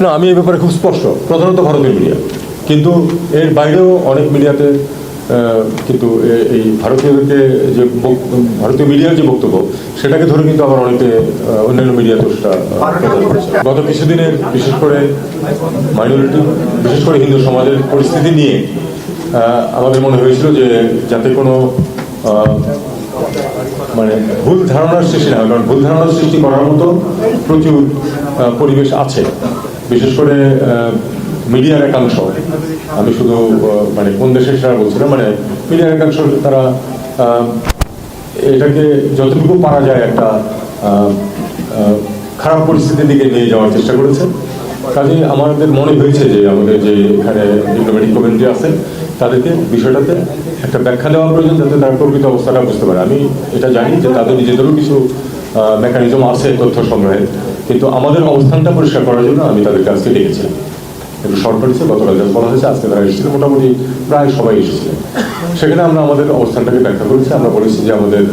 না আমি এই ব্যাপারে খুব স্পষ্ট। প্রধানত ভারতীয় মিডিয়া কিন্তু এর বাইরেও অনেক মিডিয়াতে কিন্তু এই ভারতীয়দেরকে যে ভারতীয় মিডিয়ার যে বক্তব্য সেটাকে ধরে কিন্তু আবার অনেকে অন্যান্য মিডিয়াতেও সেটা আহ, প্রচার করছে। গত কিছুদিনের বিশেষ করে মাইনরিটি বিশেষ করে হিন্দু সমাজের পরিস্থিতি নিয়ে আমাদের মনে হয়েছিল যে যাতে কোনো মানে ভুল ধারণার সৃষ্টি না হয় কারণ ভুল ধারণার সৃষ্টি করার মতো প্রচুর পরিবেশ আছে। বিশেষ করে মিডিয়ার একাংশ। আমি শুধু মানে কোন দেশের সেটা বলছি না মানে মিডিয়ার একাংশ তারা এটাকে যতটুকু পারা যায় একটা খারাপ পরিস্থিতির দিকে নিয়ে যাওয়ার চেষ্টা করেছে। কাজে আমাদের মনে হয়েছে যে আমাদের যে এখানে ডিপ্লোম্যাটিক কমিউনিটি আছে, তাদেরকে বিষয়টাতে একটা ব্যাখ্যা দেওয়া প্রয়োজন যাতে তারা প্রকৃত অবস্থাটা বুঝতে পারে। আমি এটা জানি যে তাদের নিজেদেরও কিছু মেকানিজম আছে তথ্য সংগ্রহের কিন্তু আমাদের অবস্থানটা পরিষ্কার করার জন্য আমি তাদের আজকে ডেকেছিলাম একটু শর্ট করেছে গতকাল যখন বলা হয়েছে, আজকে তারা এসেছিল, মোটামুটি প্রায় সবাই এসেছিলেন সেখানে আমরা আমাদের অবস্থানটাকে ব্যাখ্যা করেছি, আমরা বলেছি যে আমাদের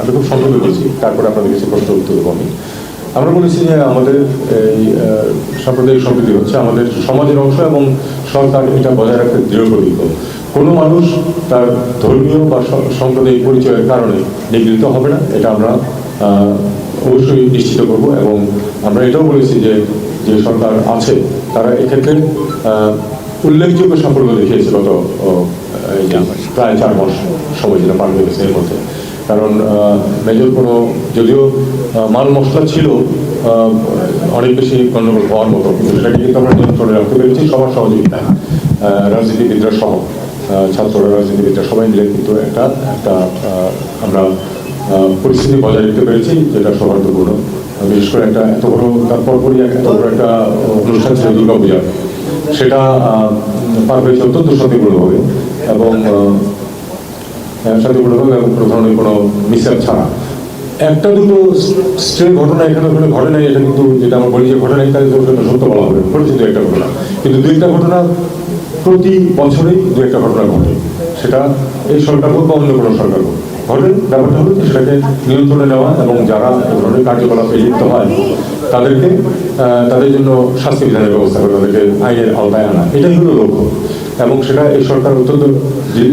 আমি খুব সংক্ষেপে বলছি, তারপরে আপনাদের কিছু প্রশ্ন উত্তর দেবো আমি। আমরা বলেছি যে আমাদের এই সাম্প্রদায়িক সম্প্রীতি হচ্ছে আমাদের সমাজের অংশ এবং সরকার এটা বজায় রাখতে দৃঢ় প্রতিজ্ঞ। কোনো মানুষ তার ধর্মীয় বা সাম্প্রদায়িক পরিচয়ের কারণে নিগৃহীত হবে না, এটা আমরা অবশ্যই নিশ্চিত করব এবং আমরা এটাও বলেছি যে যে সরকার আছে, তারা এক্ষেত্রে উল্লেখযোগ্য সাফল্য দেখিয়েছে গত প্রায় চার মাস সময় যেটা পার হয়ে গেছে এর মধ্যে। কারণ মেজর কোনো, যদিও মাল মশলা ছিল অনেক বেশি গণ্ডগোল হওয়ার মতো, কিন্তু সেটাকে কিন্তু আমরা নিয়ন্ত্রণে রাখতে পেরেছি, সবার সহযোগিতায়। রাজনীতিবিদরা সহ ছাত্ররা, রাজনীতিবিদরা সবাই মিলে কিন্তু একটা একটা আমরা পরিস্থিতি বজায় রাখতে পেরেছি যেটা সৌহার্দ্যপূর্ণ আর বিশেষ করে একটা এত বড় তারপর পরই এত বড় একটা অনুষ্ঠান ছিল দুর্গা পূজা। সেটা পার হয়েছে অত্যন্ত শান্তিপূর্ণভাবে এবং হ্যাঁ, শান্তিপূর্ণভাবে এবং কোনো ধরনের কোনো মিসঅ্যাপ ছাড়া। একটা দুটো স্ট্রে ঘটনা এখানে ওখানে ঘটে নাই এটা কিন্তু যেটা আমার বলি যে ঘটনা তাহলে তো সেটা সত্য বলা হবে পরিচিত একটা ঘটনা। কিন্তু দু একটা ঘটনা প্রতি বছরেই দু একটা ঘটনা ঘটে। সেটা এই সরকার হোক বা অন্য কোনো সরকার হোক। ঘটে ব্যাপারটা হলো যে সেটাকে নিয়ন্ত্রণে নেওয়া এবং যারা ধরনের কার্যকলাপে লিপ্ত হয় তাদেরকে তাদের জন্য শাস্তি বিধানের ব্যবস্থা করে তাদেরকে আইনের আওতায় আনা। এটাই হলো লক্ষ্য। এবং সেটা এই সরকার অত্যন্ত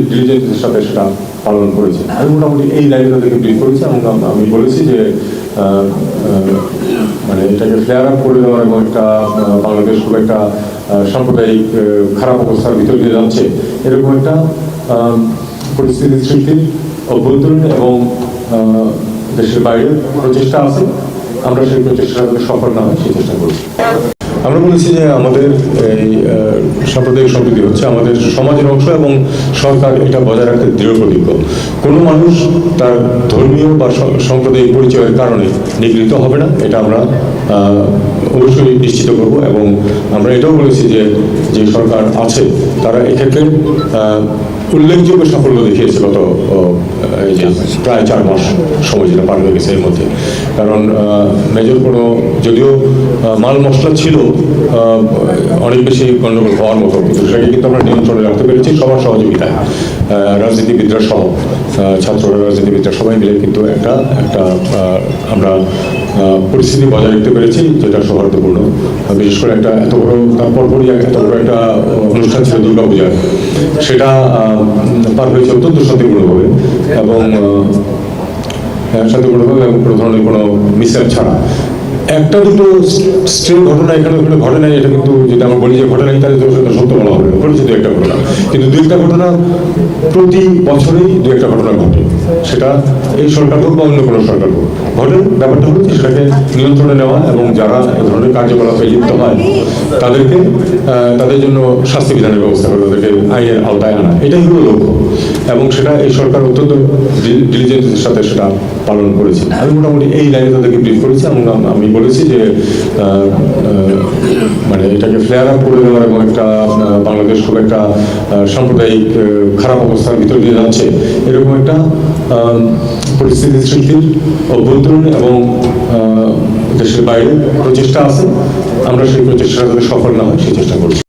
ডিলিজেন্সের সাথে সেটা পালন করেছে। আমি মোটামুটি এই লাইনে তাদেরকে ব্রিফ করেছি এবং আমি বলেছি যে মানে এটাকে ফ্লেয়ার আপ করে দেওয়ার এবং একটা বাংলাদেশ খুব একটা সাম্প্রদায়িক খারাপ অবস্থার ভিতর দিয়ে যাচ্ছে এরকম একটা আহ, পরিস্থিতি সৃষ্টির অভ্যন্তরীণ এবং দেশের বাইরে প্রচেষ্টা আছে। আমরা সেই প্রচেষ্টাটাকে সফল না হয় সেই চেষ্টা করছি। আমরা বলেছি যে আমাদের এই সাম্প্রদায়িক সম্প্রীতি হচ্ছে আমাদের সমাজের অংশ এবং সরকার এটা বজায় রাখতে দৃঢ় প্রতিজ্ঞ কোনো মানুষ তার ধর্মীয় বা সাম্প্রদায়িক পরিচয়ের কারণে নিগৃহীত হবে না, এটা আমরা অবশ্যই নিশ্চিত করব এবং আমরা এটাও বলেছি যে যে সরকার আছে, তারা এক্ষেত্রে উল্লেখযোগ্য সাফল্য দেখিয়েছে গত প্রায় চার মাস সময় যেটা পার হয়ে গেছে এর মধ্যে। কারণ মেজর কোনো যদিও মাল মশলা ছিল অনেক বেশি গণ্ডগোল হওয়ার মতো, কিন্তু সেটাকে কিন্তু আমরা নিয়ন্ত্রণে রাখতে পেরেছি সবার সহযোগিতায়। রাজনীতিবিদরা সহ ছাত্ররা রাজনীতিবিদরা সবাই মিলে কিন্তু একটা একটা আমরা পরিস্থিতি বজায় রাখতে পেরেছি, যেটা সৌহার্দ্যপূর্ণ। বিশেষ করে একটা এত বড় তারপর পরই এত বড় একটা অনুষ্ঠান ছিল দুর্গা পূজার সেটা পার হয়েছে অত্যন্ত শান্তিপূর্ণভাবে এবং শান্তিপূর্ণভাবে এবং কোনো ধরনের কোনো মিসঅ্যাপ ছাড়া। একটা দুটো স্ট্রে ঘটনা এখানে ওখানে ঘটে নাই, এটা কিন্তু যেটা আমরা বলি যে ঘটে নাই তাহলে সেটা সত্য বলা হবে ঘটেছে দু একটা ঘটনা। কিন্তু দু একটা ঘটনা প্রতি বছরেই দু একটা ঘটনা ঘটে। সেটা এই সরকার হোক বা অন্য কোনো সরকার হোক ঘটে ব্যাপারটা হলো সেটাকে নিয়ন্ত্রণে নেওয়া এবং যারা এই ধরনের কার্যকলাপে লিপ্ত হয়, তাদেরকে তাদের জন্য শাস্তি বিধানের ব্যবস্থা করে তাদেরকে আইনের আওতায় আনা। এটাই হলো লক্ষ্য। এবং সেটা এই সরকার অত্যন্ত ডিলিজেন্সের সাথে সেটা পালন করেছে। আমি মোটামুটি এই লাইনে তাদেরকে ব্রিফ করেছি এবং আমি বলেছি যে মানে এটাকে ফ্লেয়ার আপ করে দেওয়ার এবং একটা বাংলাদেশ খুব একটা সাম্প্রদায়িক খারাপ অবস্থার ভিতর দিয়ে যাচ্ছে, এরকম একটা পরিস্থিতি সৃষ্টির অভ্যন্তরীণ এবং দেশের বাইরে প্রচেষ্টা আছে। আমরা সেই প্রচেষ্টা সফল না হয় সেই চেষ্টা করছি।